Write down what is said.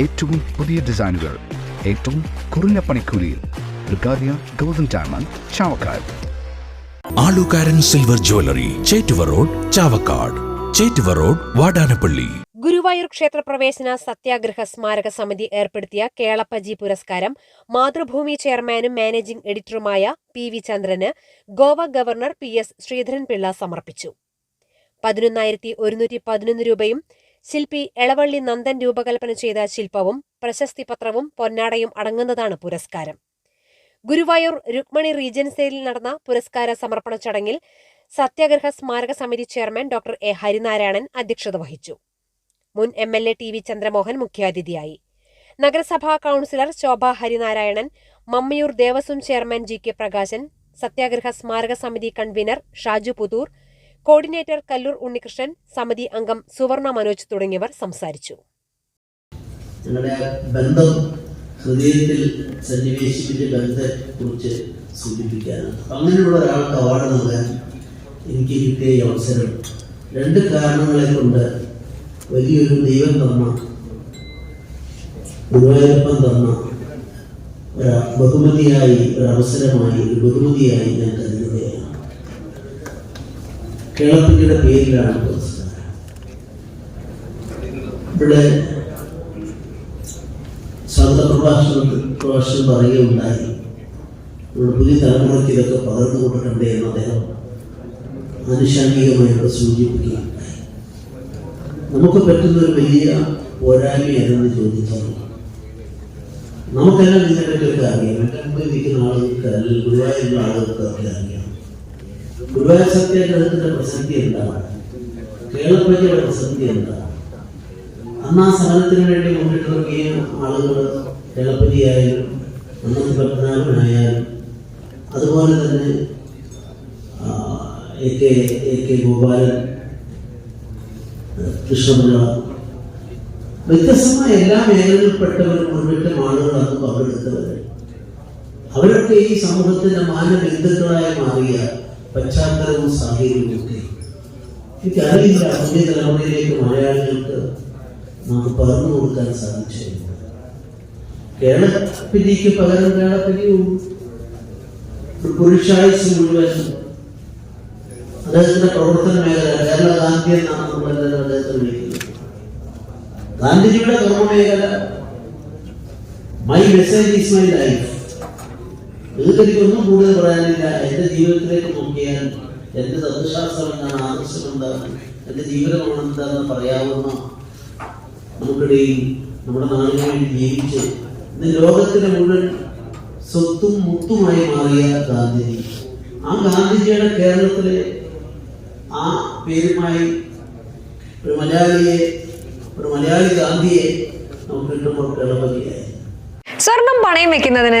ഏറ്റവും പുതിയ ഡിസൈനുകൾ ഏറ്റവും കുറഞ്ഞ പണിക്കൂലിയിൽ. Brigadia golden diamond Chavakkad. Alukkaran silver jewellery Chettuva road Chavakkad. Chettuva road Vadanappally. Guruvayur ക്ഷേത്രപ്രവേശന സത്യാഗ്രഹ സ്മാരക സമിതി ഏർപ്പെടുത്തിയ കേളപ്പജി പുരസ്കാരം മാതൃഭൂമി ചെയർമാനും മാനേജിംഗ് എഡിറ്ററുമായ പി വി ചന്ദ്രന് Goa governor P S Sreedharan Pillai സമർപ്പിച്ചു. പതിനൊന്നായിരത്തി ഒരുന്നൂറ്റി പതിനൊന്ന് രൂപയും ശില്പി എളവള്ളി നന്ദൻ രൂപകൽപ്പന ചെയ്ത ശില്പവും പ്രശസ്തി പത്രവും പൊന്നാടയും അടങ്ങുന്നതാണ് പുരസ്കാരം. ഗുരുവായൂർ രുക്മണി റീജൻസിയിൽ നടന്ന പുരസ്കാര സമർപ്പണ ചടങ്ങിൽ സത്യാഗ്രഹ സ്മാരക സമിതി ചെയർമാൻ ഡോക്ടർ എ ഹരിനാരായണൻ അധ്യക്ഷത വഹിച്ചു. മുൻ M L A T V Chandramohan മുഖ്യാതിഥിയായി. നഗരസഭാ councillor Shobha Harinarayanan Mammiyur Devaswom chairman G K Prakashan സത്യാഗ്രഹ സ്മാരക സമിതി കൺവീനർ ഷാജു പുതൂർ കോർഡിനേറ്റർ കല്ലൂർ ഉണ്ണികൃഷ്ണൻ സമിതി അംഗം സുവർണ മനോജ് തുടങ്ങിയവർ സംസാരിച്ചു. ഞങ്ങളുടെ ബന്ധം സൂചിപ്പിക്കാനാണ്. അങ്ങനെയുള്ള എനിക്ക് കിട്ടിയ ഈ അവസരം. രണ്ട് കാരണങ്ങളെ കൊണ്ട് വലിയൊരു ദൈവം തന്ന ഗുരുവായൂരപ്പൻ തന്ന ഒരു ബഹുമതിയായി ഒരു അവസരമായി ഒരു ബഹുമതിയായി ഞാൻ കരുതുകയാണ് കേളപ്പള്ളിയുടെ പേരിലാണ് പുരസ്കാരം ഇവിടെ സ്വന്ത പ്രഭാഷണത്തിൽ പ്രഭാഷണം പറയുകയുണ്ടായി. നമ്മുടെ പുതിയ തലമുറയ്ക്ക് ഇതൊക്കെ പകർന്നു കൊടുക്കണ്ടേ എന്ന് അദ്ദേഹം ആനുഷാംഗികമായി ഇവിടെ സൂചിപ്പിക്കുകയുണ്ടായി. നമുക്ക് പറ്റുന്ന ഒരു വലിയ പോരായ്മ ഏതെന്ന് ചോദിച്ചാൽ നമുക്കെല്ലാം ഇതിനെപ്പറ്റിയൊക്കെ അറിയാം. എന്റെ മുമ്പിൽ ഇരിക്കുന്ന ആളുകൾക്ക് അല്ലെങ്കിൽ ഗുരുവായൂരുള്ള ആളുകൾക്കൊക്കെ അറിയാം. ഗുരുവായൂർ സത്യാഗ്രഹത്തിന്റെ പ്രസക്തി എന്താണ്? കേരളപ്പള്ളിയുടെ പ്രസക്തി എന്താണ്? അന്ന് ആ സമരത്തിന് വേണ്ടി മുന്നിട്ട് നോക്കിയ ആളുകൾ കേളപ്പതിയായാലും അന്നത്തെ പത്മനാഭനായാലും അതുപോലെ തന്നെ A K A K Gopalan Krishna Pillai വ്യത്യസ്തമായ എല്ലാ മേഖലകളിൽപ്പെട്ടവരും മുന്നിട്ടും ആളുകൾ അന്ന് പങ്കെടുത്തവർ അവരൊക്കെ ഈ സമൂഹത്തിന്റെ മാനബിന്ദുക്കളായി മാറിയ പശ്ചാത്തലവും സാഹചര്യവും ഒക്കെ എനിക്കറിയില്ല പുതിയ തലമുറയിലേക്ക് മലയാളികൾക്ക് നമുക്ക് പകർന്നു കൊടുക്കാൻ സാധിച്ചു കേരളപ്പിരിക്ക് പകരം കേരളപ്പിരിയും ഒരു പുരുഷായുസ് മുഴുവൻ അദ്ദേഹത്തിന്റെ പ്രവർത്തന മേഖല കേരള ഗാന്ധി എന്നാണ് നമ്മളെല്ലാവരും അദ്ദേഹത്തെ വിളിക്കുന്നത് ഗാന്ധിജിയുടെ കർമ്മമേഖല my message is my life നിങ്ങൾക്ക് എനിക്കൊന്നും കൂടുതൽ പറയാനില്ല. എന്റെ ജീവിതത്തിലേക്ക് നോക്കിയാൽ എന്റെ തത്വശാസ്ത്രം എന്താണ് ആദർശം എന്താണ് എന്റെ എന്താണെന്ന് പറയാവുന്ന നമുക്കിടയിൽ നമ്മുടെ നാടിന് വേണ്ടി ജീവിച്ച് ഇന്ന് ലോകത്തിന്റെ മുഴുവൻ സ്വത്തും മുത്തുമായി മാറിയ ഗാന്ധിജി. ആ ഗാന്ധിജിയുടെ കേരളത്തിലെ ആ പേരുമായി ഒരു മലയാളിയെ ഒരു മലയാളി ഗാന്ധിയെ നമുക്ക് കിട്ടുമ്പോൾ കേരളപതിയായി സ്വർണം പണയം വെക്കുന്നതിന്